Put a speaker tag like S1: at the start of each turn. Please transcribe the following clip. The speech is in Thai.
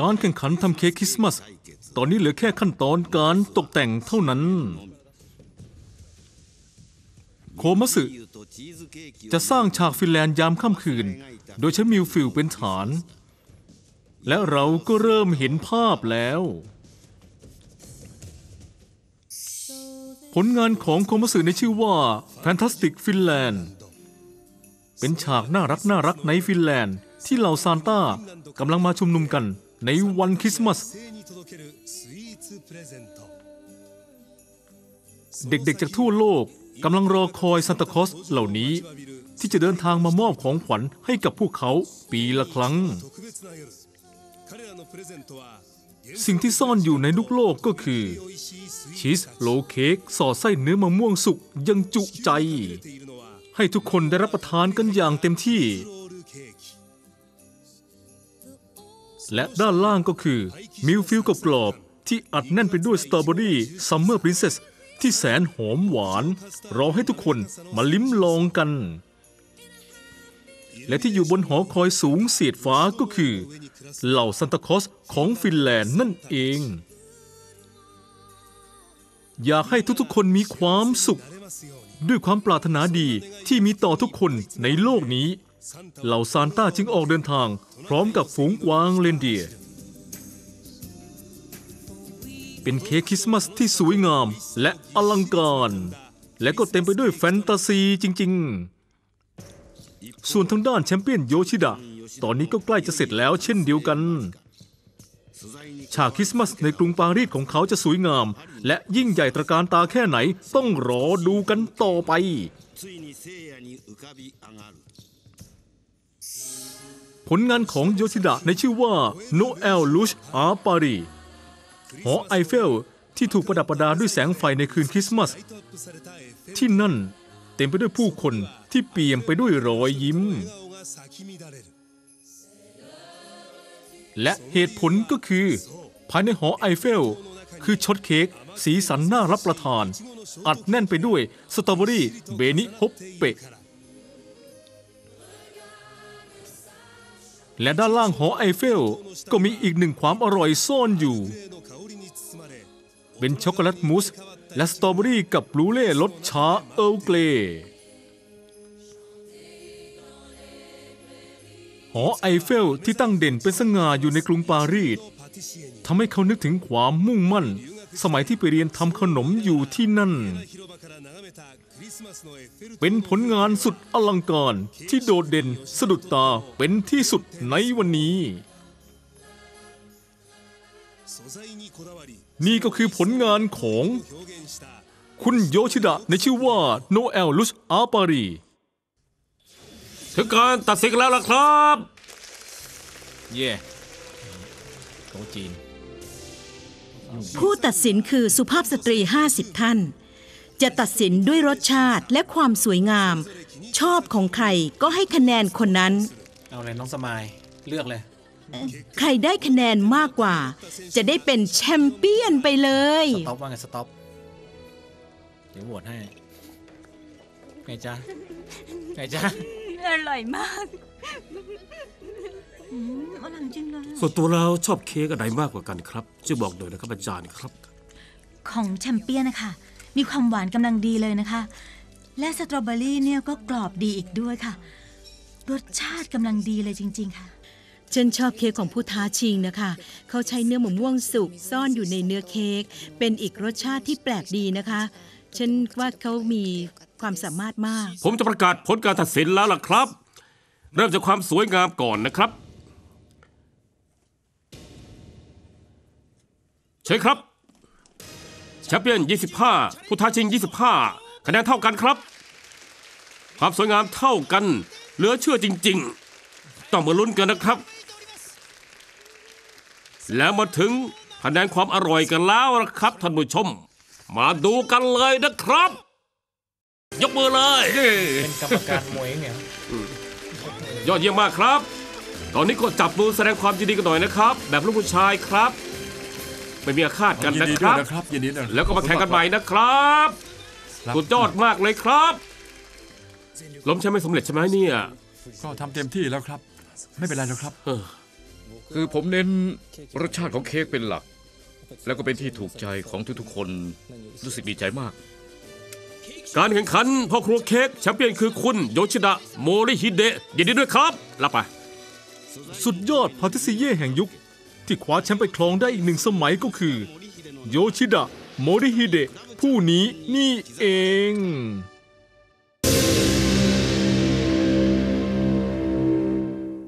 S1: การแข่งขันทำเค้กคริสต์มาส ตอนนี้เหลือแค่ขั้นตอนการตกแต่งเท่านั้น โคมัสึจะสร้างฉากฟินแลนด์ยามค่ำคืน โดยใช้มิลฟิลเป็นฐาน และเราก็เริ่มเห็นภาพแล้ว ผลงานของโคมัสึในชื่อว่า Fantastic Finland เป็นฉากน่ารักน่ารักในฟินแลนด์ที่เหล่าซานต้ากำลังมาชุมนุมกัน ในวันคริสต์มาส เด็กๆจากทั่วโลกกำลังรอคอยซานตาคลอสเหล่านี้ ที่จะเดินทางมามอบของขวัญให้กับพวกเขาปีละครั้ง สิ่งที่ซ่อนอยู่ในลูกโลกก็คือ ชีสโลเค้กสอดไส้เนื้อมะม่วงสุกยังจุใจ ให้ทุกคนได้รับประทานกันอย่างเต็มที่ และด้านล่างก็คือมิลฟิลกับกรอบที่อัดแน่นไปด้วยสตรอเบอรี่ซัมเมอร์พรินเซสที่แสนหอมหวานรอให้ทุกคนมาลิ้มลองกัน และที่อยู่บนหอคอยสูงเสียดฟ้าก็คือ เหล่าซันตาคอสของฟินแลนด์นั่นเอง อยากให้ทุกๆคนมีความสุข ด้วยความปรารถนาดีที่มีต่อทุกคนในโลกนี้ เหล่าซานต้าจึงออกเดินทาง พร้อมกับฝูงกวางเรนเดีย เป็นเค้กคริสต์มาสที่สวยงามและอลังการ และก็เต็มไปด้วยแฟนตาซีจริง ๆ ส่วนทางด้านแชมเปี้ยนโยชิดะ ตอนนี้ก็ใกล้จะเสร็จแล้วเช่นเดียวกัน ฉากคริสต์มาสในกรุงปารีสของเขาจะสวยงาม และยิ่งใหญ่ตระการตาแค่ไหนต้องรอดูกันต่อไป ผลงานของโยชิดะในชื่อว่าโนเอลลูชอาปารีหอไอเฟลที่ถูกประดับประดาด้วยแสงไฟในคืนคริสต์มาส ที่นั่นเต็มไปด้วยผู้คนที่เปี่ยมไปด้วยรอยยิ้ม และเหตุผลก็คือ ภายในหอไอเฟล คือช็อตเค้กสีสันน่ารับประทาน อัดแน่นไปด้วยสตรอเบอรี่เบนิฮปเปะ และด้านล่างหอไอเฟล ก็มีอีกหนึ่งความอร่อยซ่อนอยู่ เป็นช็อกโกแลตมูส และสตรอเบอรี่กับบลูเล่รสชาเอลเกรย์หอไอเฟลที่ตั้งเด่นเป็นสง่าอยู่ในกรุงปารีสทำให้เขานึกถึงความมุ่งมั่น สมัยที่ไปเรียนทำขนมอยู่ที่นั่น เป็นผลงานสุดอลังการที่โดดเด่นสะดุดตาเป็นที่สุดในวันนี้ นี่ก็คือผลงานของ คุณโยชิดะในชื่อว่าโนเอลลุชอาปารี
S2: ถึงการตัดสินกันแล้วล่ะครับ
S1: เย่ของจีน
S3: ผู้ตัดสินคือสุภาพสตรี 50 ท่าน จะตัดสินด้วยรสชาติและความสวยงาม ชอบของใครก็ให้คะแนนคนนั้น
S4: เอาเลยน้องสมายเลือกเลย
S3: ใครได้คะแนนมากกว่า จะได้เป็นแชมเปี้ยนไปเลย
S4: สต็อปว่าไงสต็อปเดี๋ยวโหวตให้ไงจ๊ะไงจ๊ะ
S5: อร่อยมาก อืมอร่อยจริงเลย
S2: ส่วนตัวเราชอบเค้กอะไรมากกว่ากันครับช่วยบอกหน่อยนะครับอาจารย์ครับ
S5: ของแชมเปี้ยนนะคะ มีความหวานกำลังดีเลยนะคะ และสตรอเบอรี่เนี่ยก็กรอบดีอีกด้วยค่ะ รสชาติกำลังดีเลยจริง ๆ ค่ะ
S3: ฉันชอบเค้กของผู้ท้าชิงนะคะ เขาใช้เนื้อมะม่วงสุกซ่อนอยู่ในเนื้อเค้ก เป็นอีกรสชาติที่แปลกดีนะคะ ฉันว่าเขามีความสามารถมาก
S2: ผมจะประกาศผลการตัดสินแล้วล่ะครับ เริ่มจากความสวยงามก่อนนะครับ เชิญครับแชมเปี้ยน 25 ผู้ท้าชิง 25 คะแนนเท่ากันครับ ความสวยงามเท่ากัน เหลือเชื่อจริง ๆ ต้องมาลุ้นกันนะครับ แล้วมาถึงคะแนนความอร่อยกันแล้วนะครับท่านผู้ชม มาดูกันเลยนะครับ ยกมือเลย
S4: เป็นกรรมการมวยเนี่ย
S2: ยอดเยี่ยมมากครับ ตอนนี้ก็จับมือแสดงความยินดีกันหน่อยนะครับ แบบลูกผู้ชายครับ ไม่มีอาฆาตกัน
S6: ยิน
S2: นะ
S6: ดี
S2: ค
S6: ด้วย
S2: รับ
S6: นะครับยินดีด้วย
S2: แล้วก็มาแข่งกันใหม่นะครับ
S6: ครับ
S2: สุดยอดมากเลยครับ ล้มใช่ไม่สำเร็จใช่ไหมเนี่ย
S6: ก็ทำเต็มที่แล้วครับ ไม่เป็นไรหรอกครับ
S2: เออ
S6: คือผมเน้นรสชาติของเค้กเป็นหลัก แล้วก็เป็นที่ถูกใจของทุกๆคนรู้สึกดีใจมาก
S2: การแข่งขันพ่อครัวเค้กแชมเปี้ยนคือคุณโยชิดะโมริฮิเดะยินดีด้วยครับรับไป
S1: สุดยอดพาทิซิเย่แห่งยุค ที่คว้าแชมป์ไปครองได้อีกหนึ่งสมัยก็คือ โยชิดะ โมริฮิเดะผู้นี้นี่เอง